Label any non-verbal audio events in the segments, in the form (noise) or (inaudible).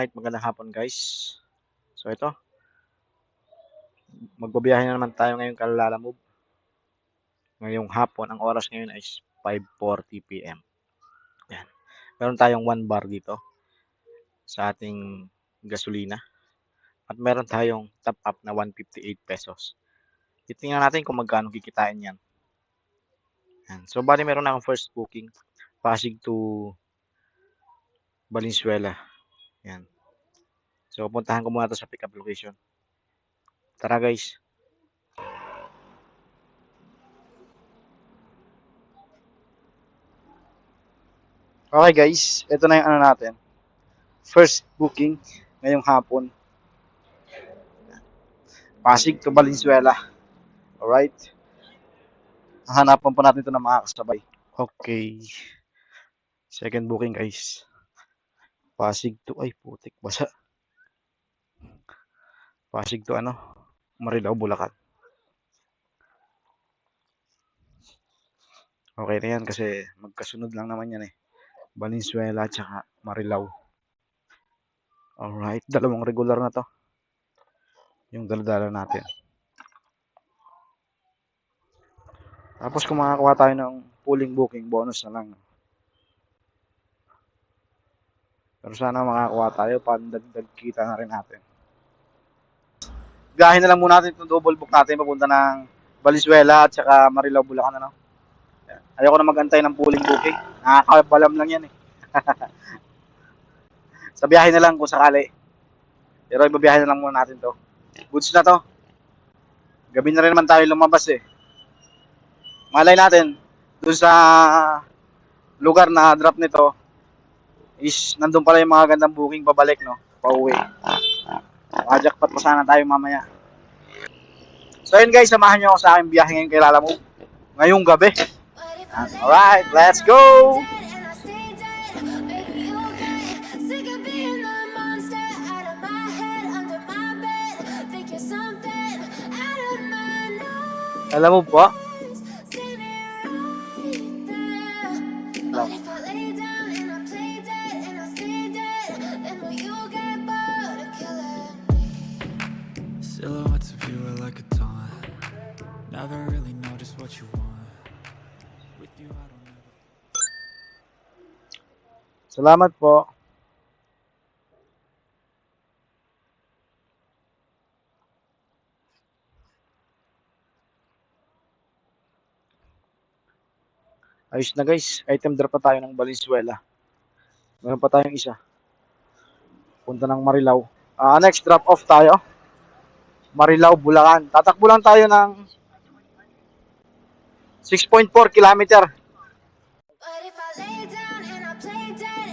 Alright, magandang hapon guys. So ito, magbabiyahe na naman tayo ngayong Kalalala Move. Ngayong hapon, ang oras ngayon ay 5.40 p.m. Yan. Meron tayong 1 bar dito sa ating gasolina. At meron tayong top up na 158 pesos. Titingnan natin kung magkano kikitain yan. Yan. So bali meron na akong first booking. Pasig to Valenzuela. Yan. So, puntahan ko muna to sa pickup location. Tara guys. Okay guys, ito na yung ano natin. First booking ngayong hapon. Pasig to Valenzuela. Alright. Hahanapan pa natin ito na makakasabay. Okay. Second booking guys. Pasig to, ay putik, basa. Pasig to ano, Marilao, Bulacan. Okay na yan kasi magkasunod lang naman yan eh. Valenzuela at saka Marilao. Alright, dalawang regular na to. Yung daladala natin. Tapos kung makakuha tayo ng pooling booking, bonus na lang. Pero sana makakuha tayo, pandagdag kita na rin natin. Biyahe na lang muna natin itong double book natin papunta ng Valenzuela at saka Marilao, Bulacan. Ano? Ayoko na magantay ng pooling booking. Nakakabalam lang yan eh. (laughs) Sa biyahe na lang kung sakali. Pero ibabiyahe na lang muna natin to. Goods na to. Gabi na rin naman tayo lumabas eh. Malay natin, dun sa lugar na drop nito, is nandun pala yung mga gandang booking pabalik, no? Pauwi. Makajakpat pa sana tayo mamaya. So yun guys, samahan nyo ako sa aking biyahe ngayon kay Lala Move. Ngayong gabi. Alright, let's go! Alam mo po? Salamat po. Ayos na guys, item drop pa tayo ng Valenzuela. Meron pa tayong isa. Punta ng Marilao. Ah, next drop off tayo. Marilao, Bulacan. Tatakbo lang tayo ng 6.4 kilometer.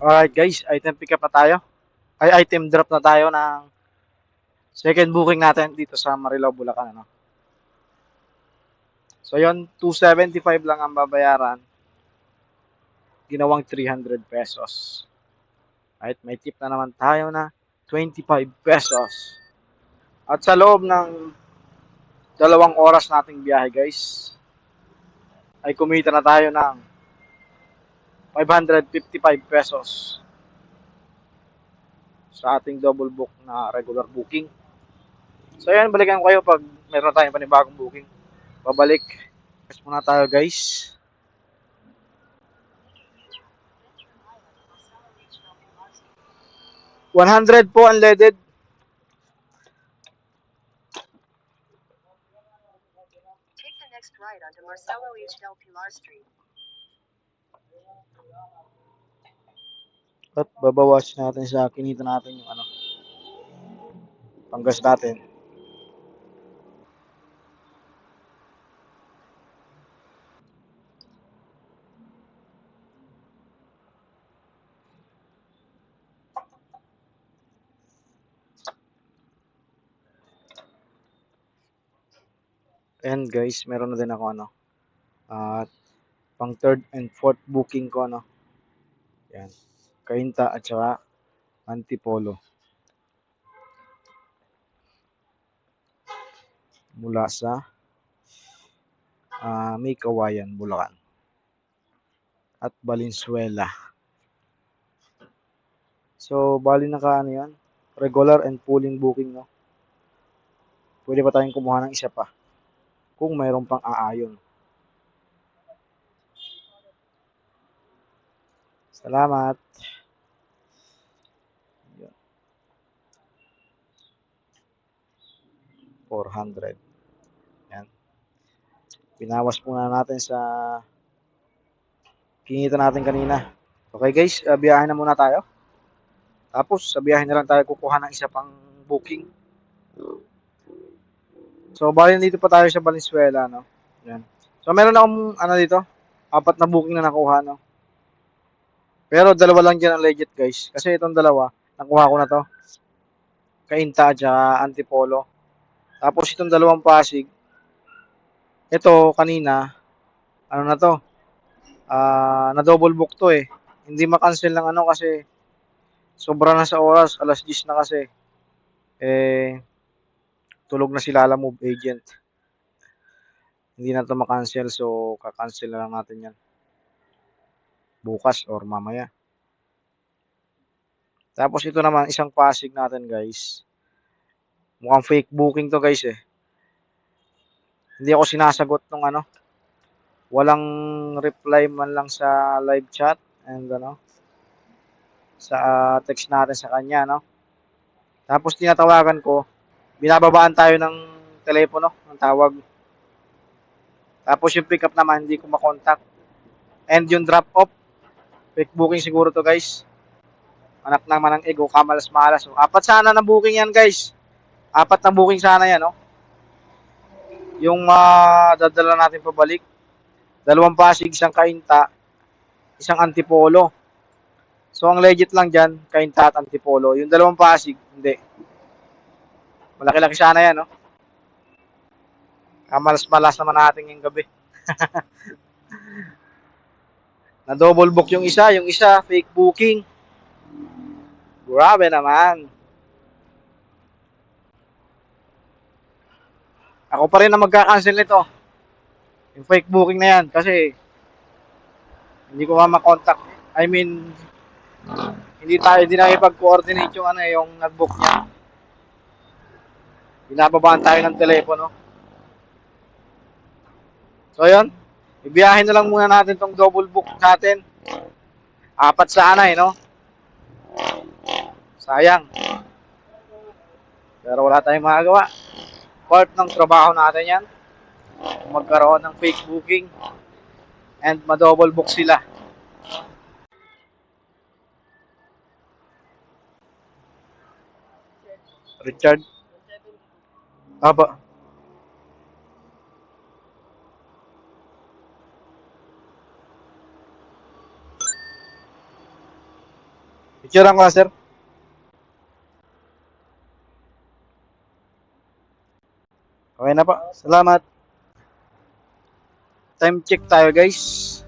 Alright guys, item pick up na tayo. Ay, item drop na tayo ng second booking natin dito sa Marilao, Bulacan. Ano? So yon 275 lang ang babayaran. Ginawang 300 pesos. Right, may tip na naman tayo na 25 pesos. At sa loob ng dalawang oras nating biyahe guys, ay kumita na tayo ng 555 pesos sa ating double book na regular booking. So yan, balikan ko kayo pag meron tayong panibagong booking. Babalik. Press muna tayo guys. $100 po unleaded. Take the next right onto Marcelo H. Del Pilar Street. At babawas natin sa kinita natin yung ano. Panggas natin. And guys, meron na din ako ano. At uh, pang third and fourth booking ko ano. Yan. Kainta at saka Antipolo. Mula sa ah May Kawayan, Bulacan. At Valenzuela. So, bali naka ano yan, regular and pooling booking, no? Pwede pa tayong kumuha ng isa pa kung mayroon pang aayon. Salamat. Yun. 400. Yan. Pinawas muna natin sa kinita natin kanina. Okay guys, uh, biyahe na muna tayo. Tapos, sa biyahe na lang tayo kukuha ng isa pang booking. So, bali dito pa tayo sa Valenzuela, no? Yan. So, meron akong, ano dito, apat na booking na nakuha, no? Pero, dalawa lang dyan ang legit, guys. Kasi itong dalawa, nakuha ko na to. Kainta at saka Antipolo. Tapos, itong dalawang Pasig, ito, kanina, ano na to, ah, na double book to eh. Hindi makancel ng ano kasi, sobra na sa oras, alas 10 na kasi. Eh, tulog na si Lala Move agent. Hindi na to makancel, so kakancel na lang natin yan. Bukas or mamaya. Tapos ito naman, isang pasig natin guys. Mukhang fake booking to guys eh. Hindi ako sinasagot nung ano. Walang reply man lang sa live chat and ano sa ah, text natin sa kanya, no? Tapos tinatawagan ko, binababaan tayo ng telepono, ng tawag. Tapos yung pick up naman, hindi ko makontakt. And yung drop off, fake booking siguro to guys. Anak naman ng ego, kamalas-malas. So, apat sana na booking yan guys. Apat na booking sana yan, no? Yung madadala natin pabalik. Dalawang pasig, isang kainta, isang antipolo. So, ang legit lang dyan, kainta at antipolo. Yung dalawang pasig, hindi. Malaki-laki sana yan, no? Kamalas-malas naman natin yung gabi. (laughs) na double book yung isa, yung isa fake booking. Grabe naman. Ako pa rin na magka-cancel nito. Yung fake booking na yan kasi hindi ko ma contact I mean, hindi tayo hindi na ipag-coordinate yung ano eh, yung nag-book niya. Binababaan tayo ng telepono. So, yun. Ibiyahin na lang muna natin tong double book natin. Apat sana eh, no? Sayang. Pero wala tayong magagawa. Part ng trabaho natin yan. Magkaroon ng fake booking and ma-double book sila. Richard? Aba. Picturean ko na, sir. Okay na po. Salamat. Time check tayo, guys.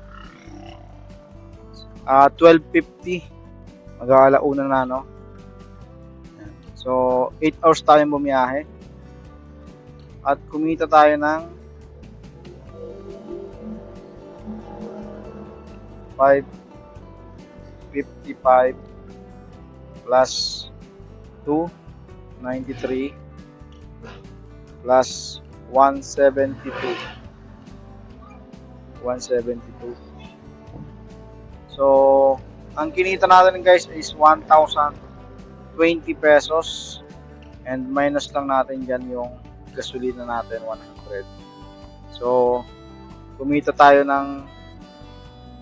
Ah, 12.50. Mag-aalauna na, no? So, 8 hours tayong bumiyahe. At kumita tayo ng 555 plus 2 93 plus 172 172 So, ang kinita natin guys is 1,000 20 pesos. And minus lang natin dyan yung gasolina natin 100 so kumita tayo ng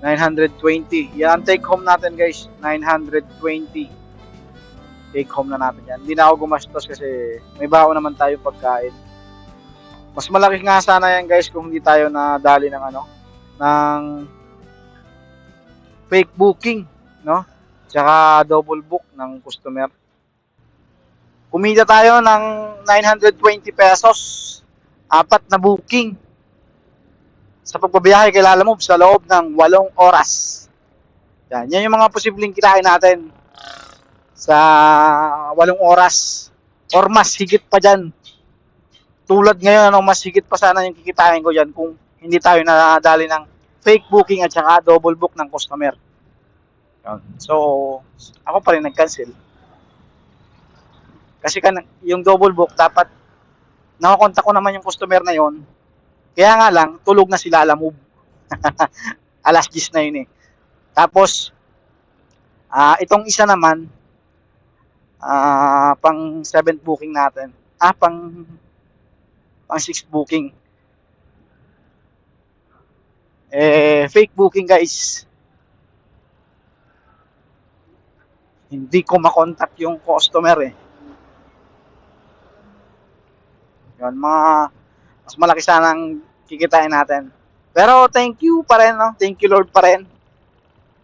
920 yan ang take home natin guys 920 take home na natin yan. Hindi na ako gumastos kasi may baon naman tayo pagkain. Mas malaki nga sana yan guys kung hindi tayo nadali ng ano ng fake booking no? Tsaka double book ng customer. Kumita tayo ng 920 pesos apat na booking. Sa pagbabiyahe kay Lala Move sa loob ng walong oras. Yan, yan yung mga posibleng kitain natin sa walong oras or mas higit pa dyan. Tulad ngayon, ano, mas higit pa sana yung kikitain ko dyan kung hindi tayo nadali ng fake booking at saka double book ng customer. So, ako pa rin nag-cancel. Kasi kan yung double book, dapat nakakontak ko naman yung customer na yon. Kaya nga lang, tulog na sila alam move. (laughs) Alas 10 na yun eh. Tapos, ah itong isa naman, ah pang 7th booking natin. Ah, pang pang 6th booking. Eh, fake booking guys. Hindi ko makontak yung customer eh. Yun, mga mas malaki sanang kikitain natin. Pero thank you pa rin, no? Thank you Lord pa rin.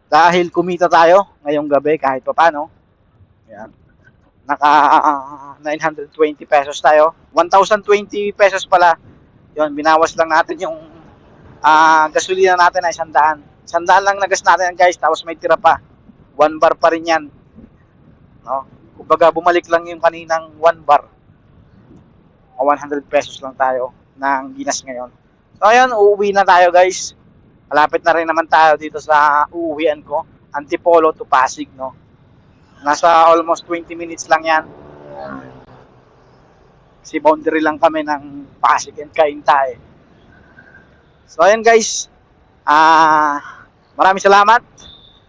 Dahil kumita tayo ngayong gabi kahit pa paano. Yan. Naka ah, 920 pesos tayo. 1,020 pesos pala. Yun, binawas lang natin yung ah gasolina natin na isang daan. Isang daan lang nagas natin guys, tapos may tira pa. One bar pa rin yan. No? Kumbaga, bumalik lang yung kaninang one bar. Mga 100 pesos lang tayo ng ginas ngayon. So, ayun, uuwi na tayo guys. Malapit na rin naman tayo dito sa uuwian ko. Antipolo to Pasig, no? Nasa almost 20 minutes lang yan. Kasi boundary lang kami ng Pasig and Cainta eh. So, ayun guys. Ah, maraming salamat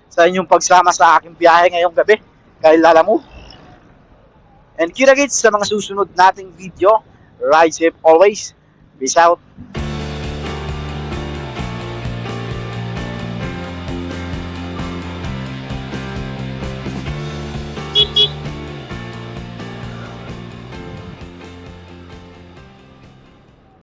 sa inyong pagsama sa aking biyahe ngayong gabi kay Lala Move. And kita sa mga susunod nating video. Ride safe always. Peace out.